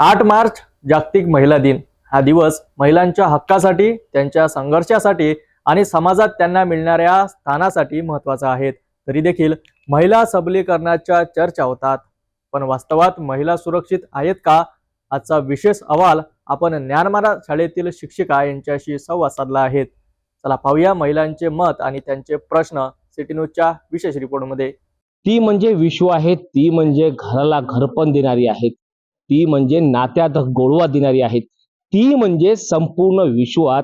आठ मार्च जागतिक महिला दिन. हा दिवस महिलांच्या हक्कासाठी त्यांच्या संघर्षासाठी आणि समाजात त्यांना मिळणाऱ्या स्थानासाठी महत्त्वाचा आहे. तरी देखील महिला सबलीकरणाच्या चर्चा होतात. पण वास्तवात महिला सुरक्षित आहेत का? आजचा विशेष अहवाल आपण ज्ञानमारा शाळेतील शिक्षिका यांच्याशी संवाद साधला आहे. चला पाहूया महिलांचे मत आणि त्यांचे प्रश्न सिटी न्यूजच्या विशेष रिपोर्टमध्ये. ती म्हणजे विश्व आहे ती म्हणजे घराला घरपण देणारी आहेत ती म्हणजे नात्यात गोडवा देणारी आहेत. ती म्हणजे संपूर्ण विश्वात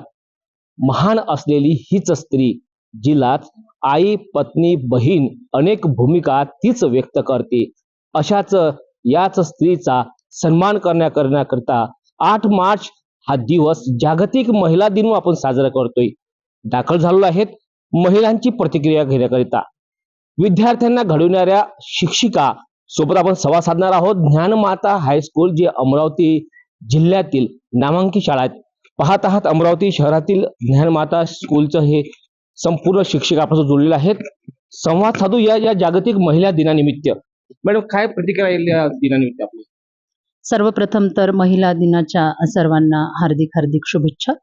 महान असलेली हीच स्त्री जिलाच आई पत्नी बहीण अनेक भूमिका तीच व्यक्त करते. अशाच याच स्त्रीचा सन्मान करण्या करण्याकरता आठ मार्च हा दिवस जागतिक महिला दिन आपण साजरा करतोय. दाखल झालेलो आहेत महिलांची प्रतिक्रिया घेण्याकरिता. विद्यार्थ्यांना घडविणाऱ्या शिक्षिका सोबत आपण संवाद साधणार आहोत. ज्ञानमाता हायस्कूल जे अमरावती जिल्ह्यातील नामांकित शाळा आहेत. पाहत आहात अमरावती शहरातील ज्ञानमाता स्कूलचं हे संपूर्ण शिक्षक आपल्यासोबत जोडलेले आहेत. संवाद साधू या या जागतिक महिला दिनानिमित्त. मॅडम काय प्रतिक्रिया येईल या दिनानिमित्त आपली? सर्वप्रथम तर महिला दिनाच्या सर्वांना हार्दिक हार्दिक शुभेच्छा.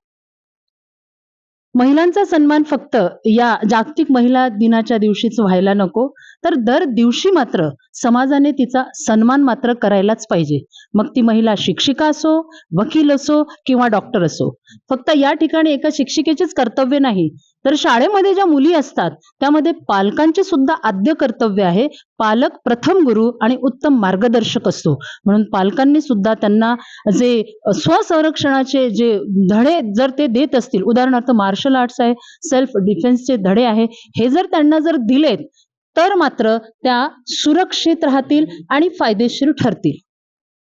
महिलांचा सन्मान फक्त या जागतिक महिला दिनाच्या दिवशीच व्हायला नको तर दर दिवशी मात्र समाजाने तिचा सन्मान मात्र करायलाच पाहिजे. मग ती महिला शिक्षिका असो वकील असो किंवा डॉक्टर असो. फक्त या ठिकाणी एका शिक्षिकेचेच कर्तव्य नाही तर शाळेमध्ये ज्या मुली असतात त्यामध्ये पालकांचे सुद्धा आद्य कर्तव्य आहे. पालक प्रथम गुरु आणि उत्तम मार्गदर्शक असतो. म्हणून पालकांनी सुद्धा त्यांना जे स्वसंरक्षणाचे जे धडे जर ते देत असतील उदाहरणार्थ मार्शल आर्ट्स आहे सेल्फ डिफेन्सचे धडे आहे हे जर त्यांना जर दिलेत तर मात्र त्या सुरक्षित राहतील आणि फायदेशीर ठरतील.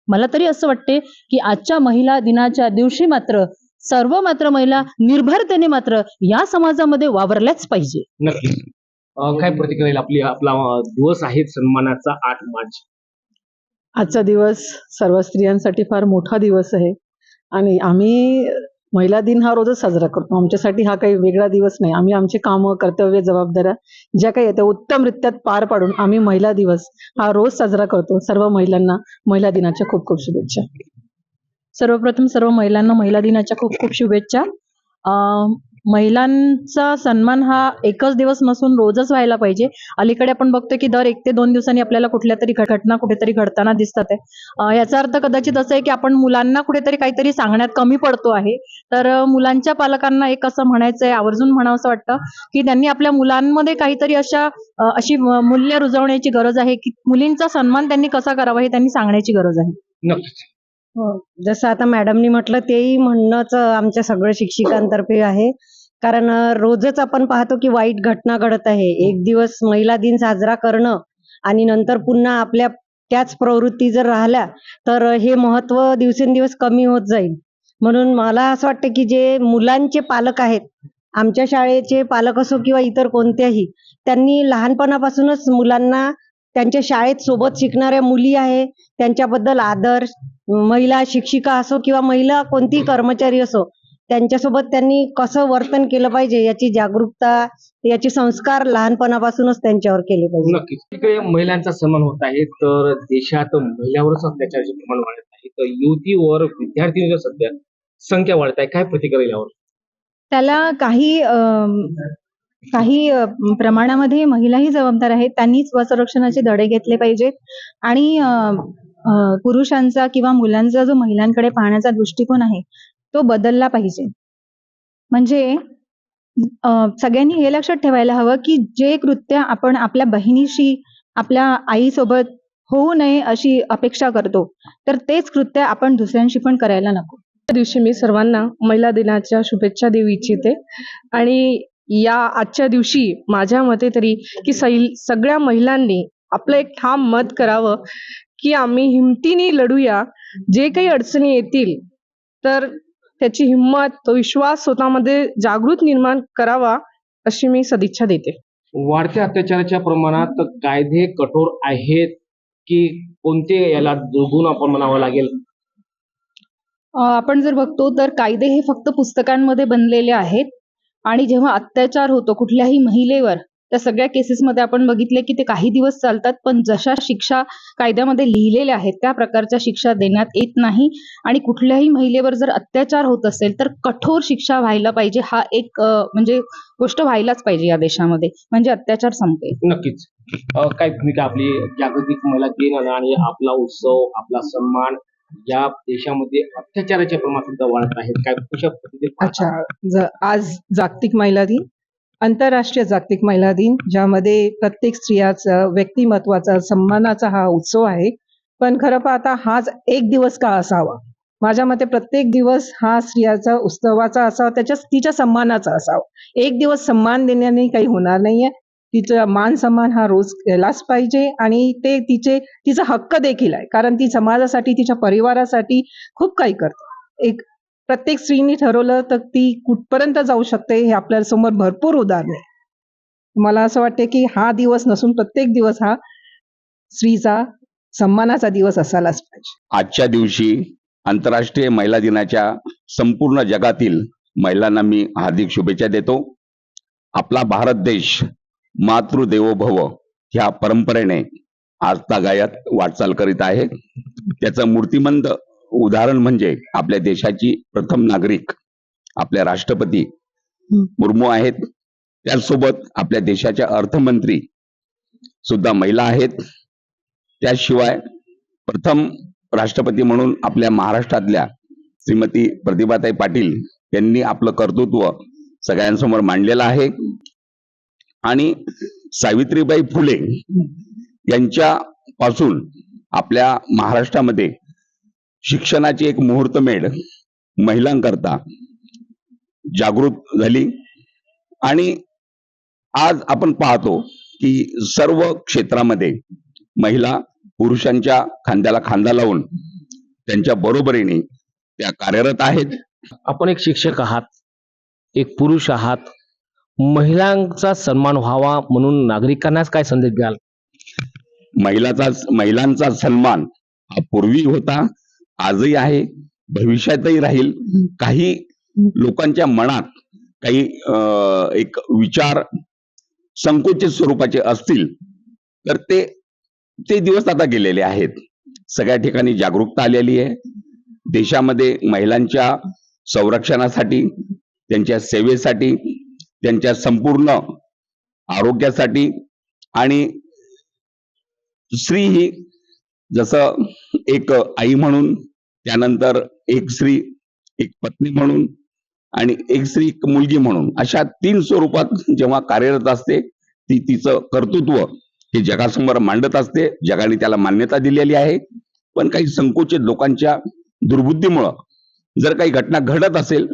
मला तरी असं वाटते की आजच्या महिला दिनाच्या दिवशी मात्र सर्व मात्र महिला निर्भरतेने मात्र या समाजामध्ये वावरल्याच पाहिजे. नक्की अं, काय प्रतिक्रिया येईल? आपली आपला अं, दिवस आहे सन्मानाचा आठ मार्च. आजचा दिवस सर्व स्त्रियांसाठी फार मोठा दिवस आहे. आणि आम्ही महिला दिन हा रोजच साजरा करतो. आमच्यासाठी हा काही वेगळा दिवस नाही. आम्ही आमची कामं कर्तव्य जबाबदाऱ्या ज्या काही येत्या उत्तमरित्यात पार पाडून आम्ही महिला दिवस हा रोज साजरा करतो. सर्व महिलांना महिला दिनाच्या खूप खूप शुभेच्छा. सर्वप्रथम सर्व महिलांना महिला दिनाच्या खूप खूप शुभेच्छा. महिलांचा सन्मान हा एकच दिवस नसून रोजच व्हायला पाहिजे. अलीकडे आपण बघतो की दर एक ते दोन दिवसांनी आपल्याला कुठल्या तरी घटना कुठेतरी घडताना दिसतात आहे. याचा अर्थ कदाचित असं आहे की आपण मुलांना कुठेतरी काहीतरी सांगण्यात कमी पडतो आहे. तर मुलांच्या पालकांना एक असं म्हणायचं आहे आवर्जून म्हणावं असं वाटतं की त्यांनी आपल्या मुलांमध्ये काहीतरी अशा अशी मूल्य रुजवण्याची गरज आहे की मुलींचा सन्मान त्यांनी कसा करावा हे त्यांनी सांगण्याची गरज आहे. नक्कीच. हो. जसं आता मॅडमनी म्हटलं तेही म्हणणंच आमच्या सगळं शिक्षिकांतर्फे आहे. कारण रोजच आपण पाहतो की वाईट घटना घडत आहे. एक दिवस महिला दिन साजरा करणं आणि नंतर पुन्हा आपल्या त्याच प्रवृत्ती जर राहिल्या तर हे महत्त्व दिवसेंदिवस कमी होत जाईल. म्हणून मला असं वाटतं की जे मुलांचे पालक आहेत आमच्या शाळेचे पालक असो किंवा इतर कोणत्याही त्यांनी लहानपणापासूनच मुलांना त्यांच्या शाळेत सोबत शिकणाऱ्या मुली आहे त्यांच्याबद्दल आदर महिला शिक्षिका असो किंवा महिला कोणतीही कर्मचारी असो त्यांच्यासोबत त्यांनी कसं वर्तन केलं पाहिजे याची जागरूकता याचे संस्कार लहानपणापासूनच त्यांच्यावर केले पाहिजे. नक्कीच. महिलांचा सन्मान होत आहे तर देशात महिलावरच अत्याचाराचे प्रमाण वाढत आहे तर युवतीवर विद्यार्थिनीच्या सध्या संख्या वाढत आहे. काय प्रतिक्रिया यावर? त्याला काही काही प्रमाणामध्ये महिलाही जबाबदार आहेत. त्यांनी स्वसंरक्षणाचे धडे घेतले पाहिजेत. आणि पुरुषांचा किंवा मुलांचा जो महिलांकडे पाहण्याचा दृष्टिकोन आहे तो बदलला पाहिजे. म्हणजे सगळ्यांनी हे लक्षात ठेवायला हवं की जे कृत्य आपण आपल्या बहिणीशी आपल्या आईसोबत होऊ नये अशी अपेक्षा करतो तर तेच कृत्य आपण दुसऱ्यांशी पण करायला नको. त्या दिवशी मी सर्वांना महिला दिनाच्या शुभेच्छा देऊ इच्छिते. आणि या आजच्या दिवशी माझ्या मते तरी की सैल सगळ्या महिलांनी आपलं एक ठाम मत करावं की आम्ही हिमतीने लढूया. जे काही अडचणी येतील तर त्याची हिंमत तो विश्वास स्वतःमध्ये जागृत निर्माण करावा अशी मी सदिच्छा देते. वाढत्या अत्याचाराच्या प्रमाणात कायदे कठोर आहेत की कोणते याला दुर्गुण आपण म्हणावं लागेल? आपण जर बघतो तर कायदे हे फक्त पुस्तकांमध्ये बनलेले आहेत. आणि जेव्हा अत्याचार होतो कुठल्याही महिलेवर त्या सगळ्या केसेसमध्ये आपण बघितले की ते काही दिवस चालतात पण जशा शिक्षा कायद्यामध्ये लिहिलेल्या आहेत त्या प्रकारच्या शिक्षा देण्यात येत नाही. आणि कुठल्याही महिलेवर जर अत्याचार होत असेल तर कठोर शिक्षा व्हायला पाहिजे हा एक म्हणजे गोष्ट व्हायलाच पाहिजे या देशामध्ये. म्हणजे अत्याचार संपेल. नक्कीच. काय भूमिका आपली जागतिक महिला दिन आणि आपला उत्सव आपला सन्मान या देशामध्ये अत्याचाराचे प्रमाण सुद्धा वाढत आहे काय कशा पद्धतीने अच्छा. ज आज जागतिक महिला दिन आंतरराष्ट्रीय जागतिक महिला दिन ज्यामध्ये प्रत्येक स्त्रियाचा व्यक्तिमत्वाचा सन्मानाचा हा उत्सव आहे. पण खरं पाहता हाच एक दिवस का असावा? माझ्या मते प्रत्येक दिवस हा स्त्रियाचा उत्सवाचा असावा त्याच्या तिच्या सन्मानाचा असावा. एक दिवस सन्मान देण्याने काही होणार नाहीये. तिचा मान सन्मान हा रोज केलाच पाहिजे आणि ते तिचे तिचा हक्क देखील आहे. कारण ती समाजासाठी तिच्या परिवारासाठी खूप काही करते. एक प्रत्येक स्त्रीने ठरवलं तर ती कुठपर्यंत जाऊ शकते हे आपल्यासमोर भरपूर उदाहरणे आहे. मला असं वाटते की हा दिवस नसून प्रत्येक दिवस हा स्त्रीचा सन्मानाचा दिवस असायलाच पाहिजे. आजच्या दिवशी आंतरराष्ट्रीय महिला दिनाच्या संपूर्ण जगातील महिलांना मी हार्दिक शुभेच्छा देतो. आपला भारत देश मातृदेवो भव ह्या परंपरेने आजतागायत वाटचाल करीत आहे. त्याचं मूर्तिमंत उदाहरण म्हणजे आपल्या देशाची प्रथम नागरिक आपल्या राष्ट्रपती मुर्मू आहेत. त्याचसोबत आपल्या देशाच्या अर्थमंत्री सुद्धा महिला आहेत. त्याशिवाय प्रथम राष्ट्रपती म्हणून आपल्या महाराष्ट्रातल्या श्रीमती प्रतिभाताई पाटील यांनी आपलं कर्तृत्व सगळ्यांसमोर मांडलेलं आहे. आणि सावित्रीबाई फुले यांच्या पासून आपल्या महाराष्ट्रामध्ये शिक्षणाची एक मुहूर्तमेढ महिलांकरता जागृत झाली. आणि आज आपण पाहतो की सर्व क्षेत्रामध्ये महिला पुरुषांच्या खांद्याला खांदा लावून त्यांच्या बरोबरीने त्या कार्यरत आहेत. आपण एक शिक्षक आहात एक पुरुष आहात महिलांचा सन्मान व्हावा म्हणून नागरिकांनाच काय संदेश द्याल? महिलाचा महिलांचा सन्मान हा पूर्वी होता आजही आहे भविष्यातही राहील. काही लोकांच्या मनात काही अं, एक विचार संकुचित स्वरूपाचे असतील तर ते ते दिवस आता गेलेले आहेत. सगळ्या ठिकाणी जागरूकता आलेली आहे. देशामध्ये महिलांच्या संरक्षणासाठी त्यांच्या सेवेसाठी त्यांच्या संपूर्ण आरोग्यासाठी आणि स्त्री ही जसं एक आई म्हणून त्यानंतर एक स्त्री एक पत्नी म्हणून आणि एक स्त्री एक मुलगी म्हणून अशा तीन स्वरूपात जेव्हा कार्यरत असते ती तिचं कर्तृत्व हे जगासमोर मांडत असते जगाने त्याला मान्यता दिलेली आहे. पण काही संकुचित लोकांच्या दुर्बुद्धीमुळं जर काही घटना घडत असेल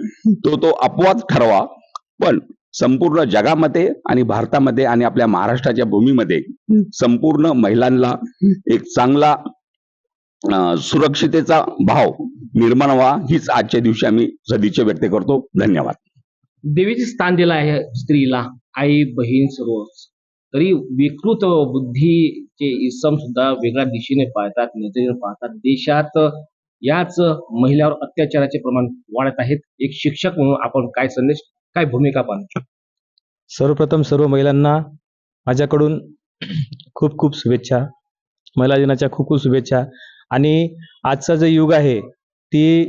तो तो अपवाद ठरवा. पण संपूर्ण जगामध्ये आणि भारतामध्ये आणि आपल्या महाराष्ट्राच्या भूमीमध्ये संपूर्ण महिलांना एक चांगला सुरक्षितेचा भाव निर्माण व्हावा हीच आजच्या दिवशी आम्ही सदिच्छा व्यक्त करतो. धन्यवाद. देवीचे स्थान दिलं आहे स्त्रीला. आई बहीण सर्व. तरी विकृत बुद्धीचे इसम सुद्धा वेगळ्या दिशेने पाहतात नजरेने पाहतात देशात याच महिलावर अत्याचाराचे प्रमाण वाढत आहेत. एक शिक्षक म्हणून आपण काय संदेश काय भूमिका पाहतो सर्वप्रथम सर्व महिलांना माझ्याकडून खूप खूप शुभेच्छा. महिला दिनाच्या खूप खूप शुभेच्छा. आणि आजचा जे युग आहे ती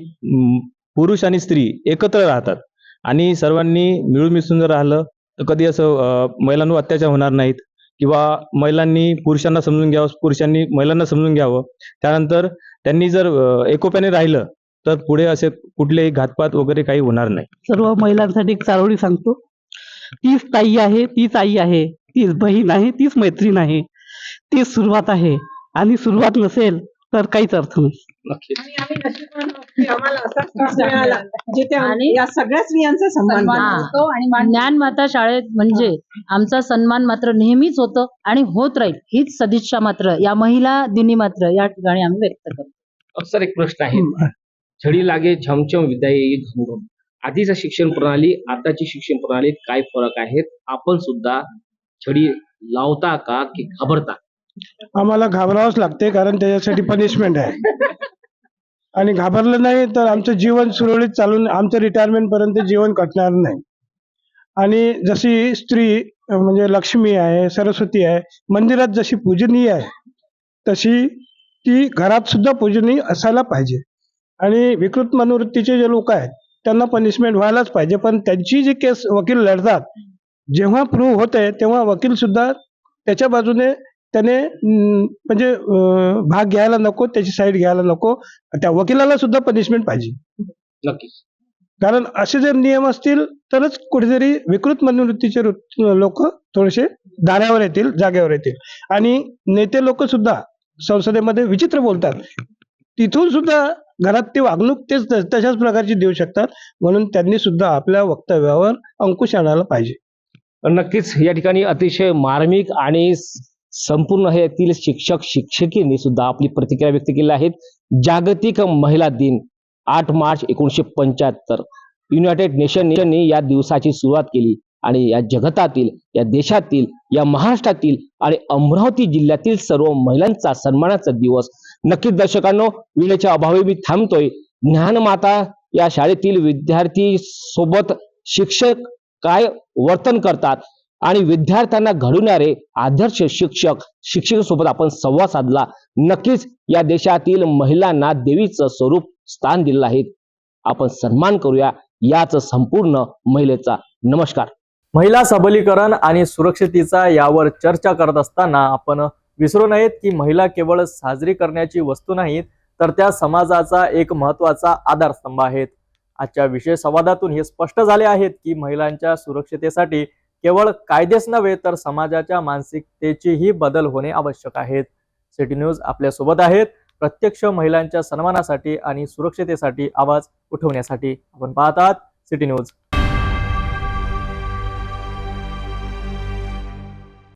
पुरुष आणि स्त्री एकत्र राहतात. आणि सर्वांनी मिळून मिसळून जर राहिलं तर कधी असं महिलांवर अत्याचार होणार नाहीत. किंवा महिलांनी पुरुषांना समजून घ्यावं पुरुषांनी महिलांना समजून घ्यावं. त्यानंतर त्यांनी जर एकोप्याने राहिलं तर पुढे असे कुठलेही घातपात वगैरे काही होणार नाही. सर्व महिलांसाठी एक चारोळी सांगतो. तीच ताई आहे तीच आई आहे तीच बहीण आहे तीच मैत्रीण आहे. तीच सुरुवात आहे. आणि सुरुवात नसेल तर काहीच अर्थ नाही. आणि आम्ही नशीबवान आहोत की आम्हाला असाच त्रास मिळाला. जिथे आम- आणि- या सगळ्या स्त्रियांचा सन्मान सन्मान झाला. होतो आणि ज्ञानमाता शाळेत म्हणजे आमचा सन्मान मात्र नेहमीच होतं आणि होत राहील. हीच सदिच्छा मात्र या महिला दिनी मात्र या ठिकाणी आम्ही व्यक्त करतो. अक्सर एक प्रश्न आहे. छडी लागे झमझम विद्या येई घमघम आधीचा शिक्षण प्रणाली आताची शिक्षण प्रणालीत काय फरक आहेत? आपण सुद्धा छडी लावता का की घाबरता? आम्हाला घाबरावंच लागते कारण त्याच्यासाठी पनिशमेंट आहे. आणि घाबरलं नाही तर आमचं जीवन सुरळीत चालून आमचं रिटायरमेंट पर्यंत जीवन कटणार नाही. आणि जशी स्त्री म्हणजे लक्ष्मी आहे सरस्वती आहे मंदिरात जशी पूजनीय आहे तशी ती घरात सुद्धा पूजनीय असायला पाहिजे. आणि विकृत मनोवृत्तीचे जे लोक आहेत त्यांना पनिशमेंट व्हायलाच पाहिजे. पण त्यांची जी केस वकील लढतात जेव्हा प्रूव्ह होते तेव्हा वकील सुद्धा त्याच्या बाजूने त्याने म्हणजे भाग घ्यायला नको त्याची साईड घ्यायला नको. त्या वकिलाला सुद्धा पनिशमेंट पाहिजे. नक्की कारण असे जर नियम असतील तरच कुठेतरी विकृत मनोवृत्तीचे लोक थोडेसे दारावर येतील जागेवर येतील. आणि नेते लोक सुद्धा संसदेमध्ये विचित्र बोलतात. तिथून सुद्धा घरात ते वागणूक तेच तशाच प्रकारची देऊ शकतात. म्हणून त्यांनी सुद्धा आपल्या वक्तव्यावर अंकुश आणायला पाहिजे. नक्कीच. या ठिकाणी अतिशय मार्मिक आणि संपूर्ण हे येथील शिक्षक शिक्षकींनी सुद्धा आपली प्रतिक्रिया व्यक्त केली आहेत. जागतिक महिला दिन आठ मार्च एकोणीसशे पंच्याहत्तर. युनायटेड नेशननी या दिवसाची सुरुवात केली आणि या जगतातील या देशातील या महाराष्ट्रातील आणि अमरावती जिल्ह्यातील सर्व महिलांचा सन्मानाचा दिवस नक्कीच दर्शकांनो वेळेच्या अभावी मी थांबतोय. ज्ञानमाता या शाळेतील विद्यार्थी सोबत शिक्षक काय वर्तन करतात आणि विद्यार्थ्यांना घडवणारे आदर्श शिक्षक शिक्षकांसोबत आपण संवाद साधला. नक्कीच या देशातील महिलांना देवीचं स्वरूप स्थान दिलेलं आहे. आपण सन्मान करूया. याच संपूर्ण महिलेचा नमस्कार. महिला सबलीकरण आणि सुरक्षितेचा यावर चर्चा करत असताना आपण विसरू नयेत की महिला केवळ साजरी करण्याची वस्तू नाहीत तर त्या समाजाचा एक महत्त्वाचा आधारस्तंभ आहेत. आजच्या विशेष संवादातून हे स्पष्ट झाले आहेत की महिलांच्या सुरक्षितेसाठी केवळ कायदेच नव्हे तर समाजाच्या मानसिकतेचेही बदल होणे आवश्यक आहेत. सिटी न्यूज आपल्यासोबत आहेत. प्रत्यक्ष महिलांच्या सन्मानासाठी आणि सुरक्षितेसाठी आवाज उठवण्यासाठी आपण पाहतात सिटी न्यूज.